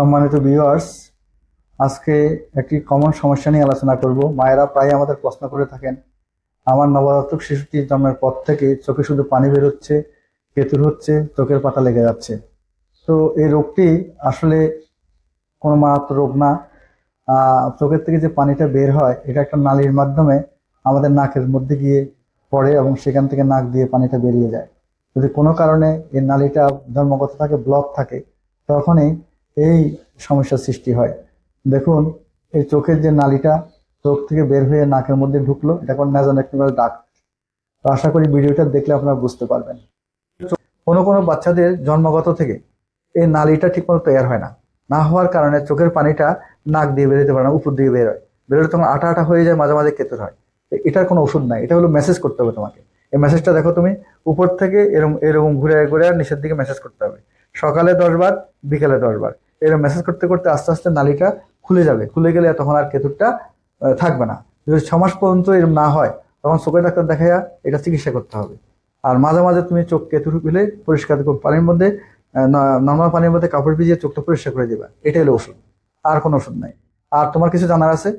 সম্মানিত ভিউয়ার্স আজকে একটি কমন সমস্যা নিয়ে আলোচনা করব। মায়েরা প্রায় আমাদের প্রশ্ন করে থাকেন, আমার নবজাতক শিশুটি জন্মের পর থেকে চোখে শুধু পানি বেরোচ্ছে, কেতুর হচ্ছে, চোখের পাতা লেগে যাচ্ছে। তো এই রোগটি আসলে কোনো মারাত্মক রোগ না। চোখের থেকে যে পানিটা বের হয়, এটা একটা নালীর মাধ্যমে আমাদের নাকের মধ্যে গিয়ে পড়ে এবং সেখান থেকে নাক দিয়ে পানিটা বেরিয়ে যায়। যদি কোনো কারণে এই নালীটা জন্মগত থাকে, ব্লক থাকে, তখনই এই সমস্যার সৃষ্টি হয়। দেখুন, এই চোখের যে নালীটা, চোখ থেকে বের হয়ে নাকের মধ্যে ঢুকলো, এটা কোন ন্যাজনেক্টিভাল ডাক তো আশা করি ভিডিওটা দেখলে আপনারা বুঝতে পারবেন। কোনো কোনো বাচ্চাদের জন্মগত থেকে এই নালীটা ঠিকমতো তৈরি হয় না। না হওয়ার কারণে চোখের পানিটা নাক দিয়ে বেরোতে পারে না, উপর দিয়ে বের হয়। বেরোলে তখন আটা আটা হয়ে যায়, মাঝে মাঝে কেতুর হয়। এটার কোনো ওষুধ নাই, এটা হলো মেসেজ করতে হবে তোমাকে। এই মেসেজটা দেখো তুমি, উপর থেকে এরকম এরকম ঘুরে ঘুরে নিচের দিকে মেসেজ করতে হবে। সকালে দশ বার, বিকালে দশ বার। এরকম মেসেজ করতে করতে আস্তে আস্তে নালীটা খুলে যাবে। খুলে গেলে তখন আর কেতুরটা থাকবে না। যদি ছ মাস পর্যন্ত এরকম না হয়, তখন চোখের ডাক্তার দেখাইয়া এটা চিকিৎসা করতে হবে। আর মাঝে মাঝে তুমি চোখ কেতুর পেলে পরিষ্কার করে পানির মধ্যে নর্মাল পানির মধ্যে কাপড় ভিজিয়ে চোখটা পরিষ্কার করে দিবা। এটাই হলো ওষুধ। আর কোনো ওষুধ নাই। আর তোমার কিছু জানার আছে?